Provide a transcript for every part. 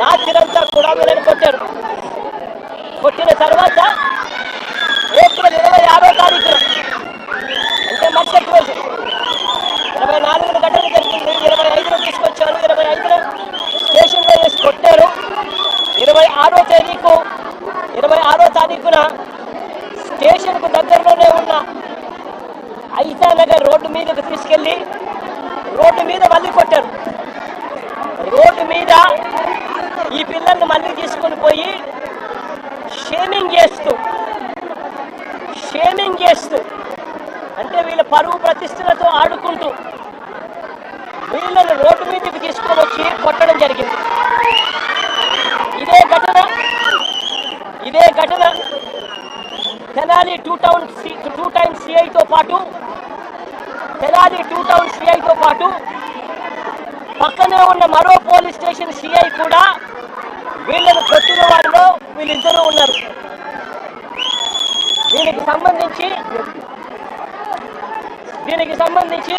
రాత్రిరంతా కూడా వీళ్ళని కొట్టారు. కొట్టిన తర్వాత ఏప్రిల్ ఇరవై ఆరో తారీఖున అంటే మరుసటి రోజు ఇరవై నాలుగున గంటలు జరిగింది ఇరవై ఐదున తీసుకొచ్చారు. ఇరవై ఐదున స్టేషన్లో వేసి కొట్టారు. ఇరవై ఆరో తేదీకు ఇరవై ఆరో తారీఖున స్టేషన్కు దగ్గరలోనే ఉన్న ఐతానగర్ రోడ్డు మీదకి తీసుకెళ్ళి రోడ్డు మీద మళ్ళీ కొట్టారు. రోడ్డు మీద ఈ పిల్లల్ని మళ్ళీ తీసుకొని పోయి షేమింగ్ చేస్తూ షేమింగ్ చేస్తూ అంటే వీళ్ళ పరువు ప్రతిష్టలతో ఆడుకుంటూ వీళ్ళని రోడ్డు మీదకి తీసుకొని వచ్చి కొట్టడం జరిగింది. ఇదే ఘటన ఇదే ఘటన Tenali two town C two time సిఐతో పాటు తెనాలి టూ టౌన్ సిఐతో పాటు పక్కనే ఉన్న మరో పోలీస్ స్టేషన్ సిఐ కూడా వీళ్ళకు కొట్టిన వారిలో వీళ్ళిద్దరూ ఉన్నారు. దీనికి సంబంధించి దీనికి సంబంధించి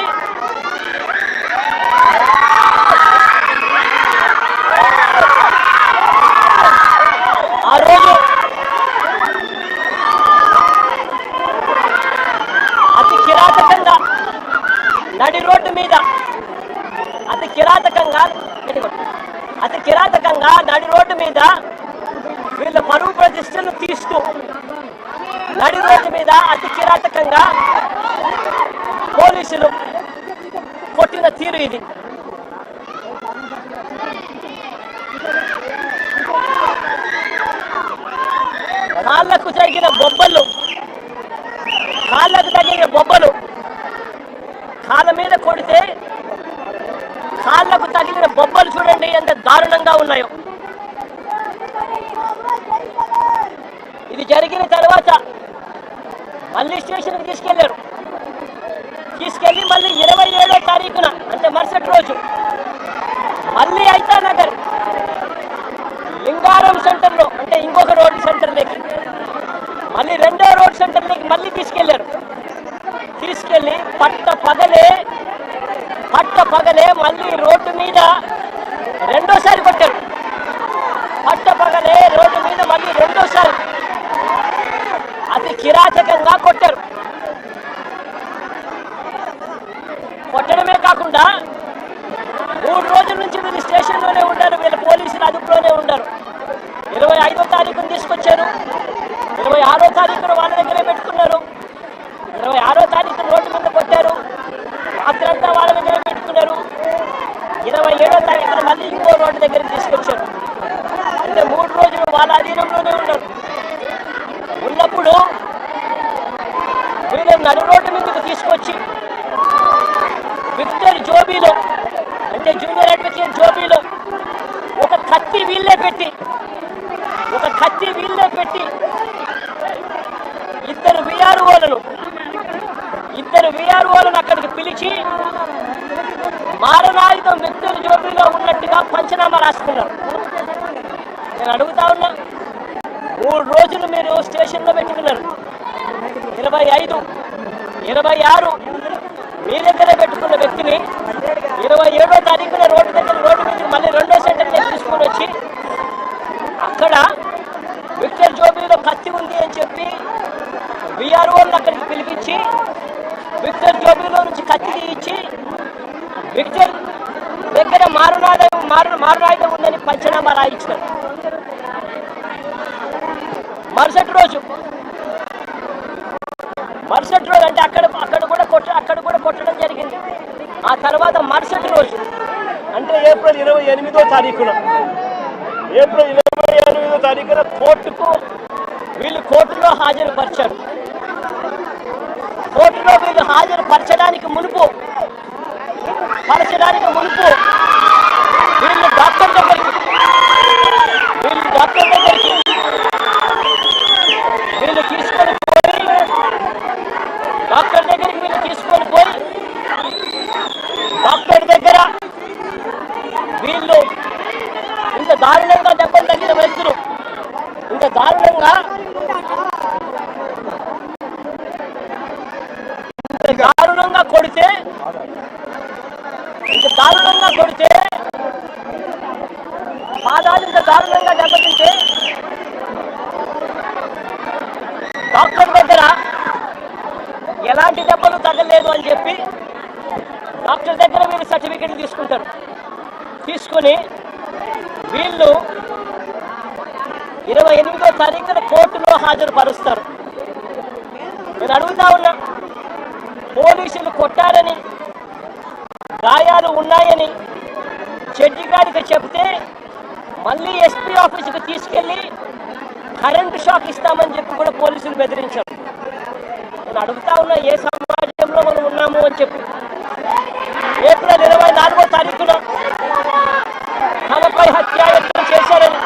ఆ రోజు అతి కిరాతకంగా నడి రోడ్డు మీద అతి కిరాతకంగా అతి కిరాతకంగా నడి రోడ్డు మీద వీళ్ళ పరువు ప్రతిష్టను తీస్తూ నడి రోడ్డు మీద అతి కిరాతకంగా పోలీసులు కొట్టిన తీరు ఇది. కాళ్ళకు తగిన బొబ్బలు కాళ్ళకు తగిన బొబ్బలు కాళ్ళ మీద కొడితే కాళ్ళకు తగిలిన బొబ్బలు చూడండి ఎంత దారుణంగా ఉన్నాయో. ఇది జరిగిన తర్వాత మళ్ళీ స్టేషన్కి తీసుకెళ్ళారు. తీసుకెళ్ళి మళ్ళీ ఇరవై ఏడో తారీఖున అంటే మరుసటి రోజు మళ్ళీ అయితా నగర్ లింగారం సెంటర్లో అంటే ఇంకొక రోడ్ సెంటర్లోకి మళ్ళీ రెండో రోడ్ సెంటర్లోకి మళ్ళీ తీసుకెళ్ళారు. తీసుకెళ్ళి పట్ట పగలే పట్ట పగలే మళ్ళీ రెండోసారి కొట్టారు పట్టపగలే రోడ్డు మీద మళ్ళీ రెండోసారి. అతి కిరాచకంగా కొట్టారు. కొట్టడమే కాకుండా మూడు రోజుల నుంచి వీళ్ళు స్టేషన్లోనే ఉన్నారు వీళ్ళ పోలీసులు అదుపులోనే ఉన్నారు ఇరవై ఐదో ఉంది తీసుకొచ్చారు ఇరవై ఆరో తారీఖున వాళ్ళ దగ్గరే పెట్టుకున్నారు ఇరవై ఆరో తారీఖున రోడ్డు మీద కొట్టారు రాత్రంతా వాళ్ళ దగ్గరే పెట్టుకున్నారు ఇరవై ఏడో తారీఖున మళ్ళీ ఇంకో రోడ్డు దగ్గర తీసుకొచ్చారు అంటే మూడు రోజులు వాళ్ళ అధీనంలోనే ఉన్నారు ఉన్నప్పుడు వీళ్ళని నడు రోడ్డు మీదకి తీసుకొచ్చి విక్టర్ జోబీలో అంటే జూనియర్ అడ్వకేట్ జోబీలో ఒక కత్తి వీళ్ళే పెట్టి ఒక కత్తి వీళ్ళే పెట్టి ఇద్దరు విఆర్ఓలను ఇద్దరు విఆర్ఓలను అక్కడికి పిలిచి మారణాయుధం విక్టర్ జోబీలో ఉన్నట్టుగా పంచనామా రాసుకున్నారు నేను అడుగుతా ఉన్నా మూడు రోజులు మీరు స్టేషన్లో పెట్టుకున్నారు. ఇరవై ఐదు ఇరవై ఆరు మీ దగ్గర పెట్టుకున్న వ్యక్తిని ఇరవై ఏడో తారీఖున రోడ్డు దగ్గర రోడ్డు మీద మళ్ళీ రెండో సెంటర్ దగ్గర వచ్చి అక్కడ విక్టర్ జోబీలో కత్తి ఉంది అని చెప్పి విఆర్ఓని అక్కడికి పిలిపించి విక్టర్ జోబీలో నుంచి కత్తి తీయించి విక్టర్ దగ్గర మారునాయుధం మారు మారునాయుధం ఉందని పంచనామా రాయించారు మరుసటి రోజు మరుసటి రోజు అంటే అక్కడ అక్కడ కూడా కొట్ట అక్కడ కూడా కొట్టడం జరిగింది. ఆ తర్వాత మరుసటి రోజు అంటే ఏప్రిల్ ఇరవై ఎనిమిదో తారీఖున. ఏప్రిల్ ఇరవై ఎనిమిదో తారీఖున కోర్టుకు వీళ్ళు కోర్టులో హాజరుపరిచారు. కోర్టులో వీళ్ళు హాజరుపరచడానికి మునుపు పరచడానికి మునుపు వీళ్ళు డాక్టర్ దగ్గరికి వీళ్ళు డాక్టర్ దగ్గరికి వీళ్ళు తీసుకొని పోయి డాక్టర్ దగ్గరికి వీళ్ళు తీసుకొని పోయి గేట్ దగ్గర. వీళ్ళు ఇంత దారుణంగా దెబ్బలు తగ్గిన వ్యక్తులు. ఇంత దారుణంగా దారుణంగా కొడితే ఇంత దారుణంగా కొడితే పాదాలు ఇంత దారుణంగా దెబ్బతింటే డాక్టర్ దగ్గర ఎలాంటి దెబ్బలు తగ్గలేదు అని చెప్పి డాక్టర్ దగ్గర వీళ్ళు సర్టిఫికెట్ తీసుకుంటారు తీసుకుని వీళ్ళు ఇరవై ఎనిమిదో తారీఖున కోర్టులో హాజరుపరుస్తారు. నేను అడుగుతా ఉన్నా పోలీసులు కొట్టారని గాయాలు ఉన్నాయని జడ్జి గారికి చెప్తే మళ్ళీ ఎస్పీ ఆఫీసుకు తీసుకెళ్ళి కరెంటు షాక్ ఇస్తామని చెప్పి కూడా పోలీసులు బెదిరించారు. నేను అడుగుతా ఉన్నా ఏ సమాజంలో మనం ఉన్నాము అని చెప్పి ఏప్రిల్ ఇరవై నాలుగో తారీఖున తనపై హత్యాయత్నం చేశారని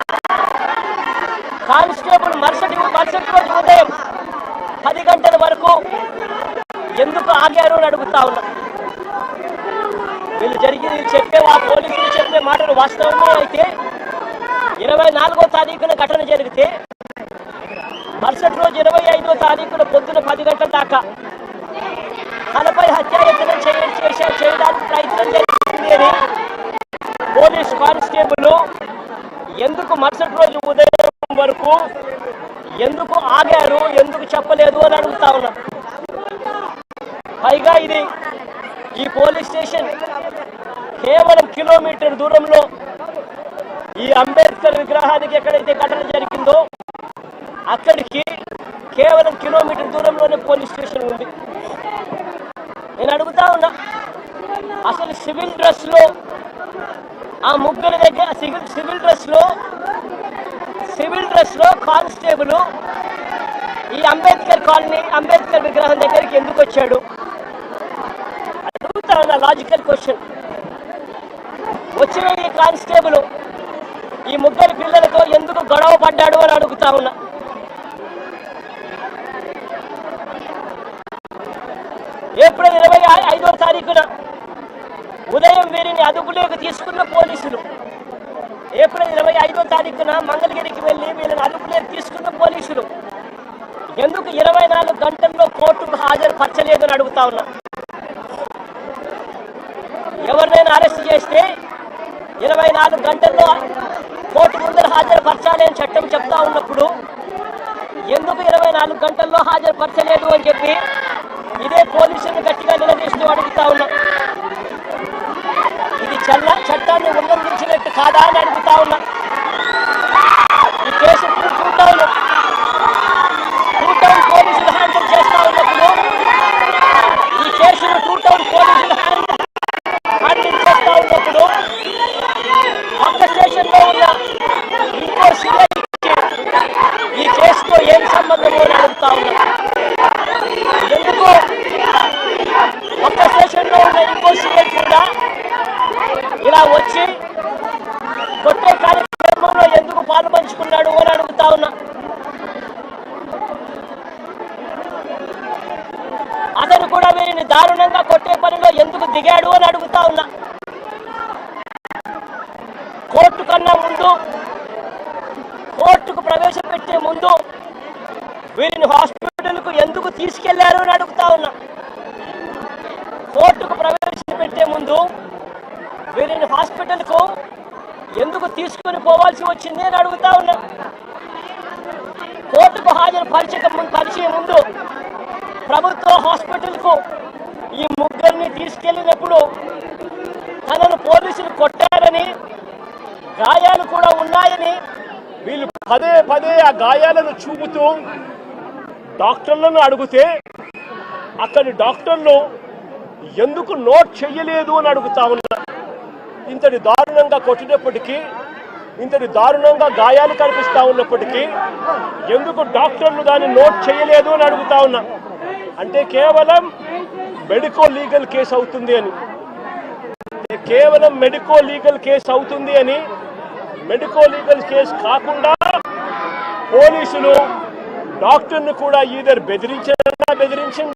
కానిస్టేబుల్ మరుసటి మరుసటి రోజు ఉదయం పది గంటల వరకు ఎందుకు ఆగారు అని అడుగుతా ఉన్నా వీళ్ళు జరిగింది చెప్పే ఆ పోలీసులు చెప్పే మాటలు వాస్తవమే అయితే ఇరవై నాలుగో తారీఖున ఘటన జరిగితే మరుసటి రోజు ఇరవై ఐదో తారీఖున పొద్దున పది గంటల దాకా తనపై హత్యాయత్నం చేసే చేయడానికి ప్రయత్నం జరిగింది అని పోలీస్ కానిస్టేబుల్ ఎందుకు మరుసటి రోజు ఉదయం వరకు ఎందుకు ఆగారు ఎందుకు చెప్పలేదు అని అడుగుతా ఉన్నా పైగా ఇది ఈ పోలీస్ స్టేషన్ కేవలం కిలోమీటర్ దూరంలో ఈ అంబేద్కర్ విగ్రహానికి ఎక్కడైతే ఘటన జరిగిందో అక్కడికి కేవలం కిలోమీటర్ దూరంలోనే పోలీస్ స్టేషన్ ఉంది. నేను అడుగుతా ఉన్నా అసలు సివిల్ డ్రెస్లో ఆ ముగ్గురు దగ్గర సివిల్ సివిల్ డ్రెస్లో సివిల్ డ్రెస్లో కానిస్టేబుల్ ఈ అంబేద్కర్ కాలనీ అంబేద్కర్ విగ్రహం దగ్గరికి ఎందుకు వచ్చాడు? చాలా లాజికల్ క్వశ్చన్ వచ్చిన ఈ కానిస్టేబుల్ ఈ ముగ్గురు పిల్లలతో ఎందుకు గొడవ పడ్డాడు అని అడుగుతా ఉన్నా. ఏప్రిల్ ఇరవై ఐదో తారీఖున ఉదయం వీరిని అదుపులోకి తీసుకున్న పోలీసులు ఏప్రిల్ ఇరవై ఐదో తారీఖున మంగళగిరికి వెళ్ళి వీళ్ళని అదుపులోకి తీసుకున్న పోలీసులు ఎందుకు ఇరవై నాలుగు గంటల్లో కోర్టుకు హాజరు పరచలేదని అడుగుతా ఉన్నా. ఎవరినైనా అరెస్ట్ చేస్తే ఇరవై నాలుగు గంటల్లో కోర్టు ముందర హాజరుపరచాలి అని చట్టం చెప్తా ఉన్నప్పుడు ఎందుకు ఇరవై నాలుగు గంటల్లో హాజరుపరచలేదు అని చెప్పి ఇదే పోలీసులు గట్టిగా నిలదీస్తూ అడుగుతా ఉన్నా. ఇది చల్ల చట్టాన్ని ఉల్లంఘించినట్టు కాదా అని అడుగుతా ఉన్నా ఈ case two town two town పోలీసులు హ్యాండిల్ చేస్తా ఉన్నప్పుడు ఈ కేసును టూ టౌన్ పోలీసులు హ్యాండిల్ హ్యాండిల్ చేస్తా ఉన్నప్పుడు పక్క స్టేషన్లో ఉన్న ఇంకో సిఐ ఈ కేసుతో ఏం సంబంధము అని అడుగుతా ఉన్నా ఎందుకు? ఒక్క స్టేషన్లో ఉన్న ఇంకో కూడా ఇలా వచ్చి కొట్టే కార్యక్రమంలో ఎందుకు పాలు పంచుకున్నాడు అని అడుగుతా ఉన్నా. అతను కూడా వీరిని దారుణంగా కొట్టే పనిలో ఎందుకు దిగాడు అని అడుగుతా ఉన్నా. కోర్టు కన్నా ముందు కోర్టుకు ప్రవేశపెట్టే ముందు వీరిని హాస్పిటల్కు ఎందుకు తీసుకెళ్ళారు అని అడుగుతా ఉన్నా. కోర్టుకు ప్రవేశపెట్టే ముందు వీరిని హాస్పిటల్కు ఎందుకు తీసుకొని పోవాల్సి వచ్చింది అని అడుగుతా ఉన్నా. కోర్టుకు హాజరు పరిచయ పరిచయం ముందు ప్రభుత్వ హాస్పిటల్కు ఈ ముగ్గురిని తీసుకెళ్ళినప్పుడు తనను పోలీసులు కొట్టారని గాయాలు కూడా ఉన్నాయని వీళ్ళు పదే పదే ఆ గాయాలను చూపుతూ డాక్టర్లను అడిగితే అక్కడి డాక్టర్లు ఎందుకు నోట్ చెయ్యలేదు అని అడుగుతా ఉన్నారు. ఇంతటి దారుణంగా కొట్టినప్పటికీ ఇంతటి దారుణంగా గాయాలు కనిపిస్తూ ఉన్నప్పటికీ ఎందుకు డాక్టర్లు దాన్ని నోట్ చేయలేదు అని అడుగుతా ఉన్నా. అంటే కేవలం మెడికో లీగల్ కేసు అవుతుంది అని. కేవలం మెడికో లీగల్ కేసు అవుతుంది అని మెడికో లీగల్ కేసు కాకుండా పోలీసులు డాక్టర్ను కూడా ఈధర్ బెదిరించారన్నా బెదిరించింది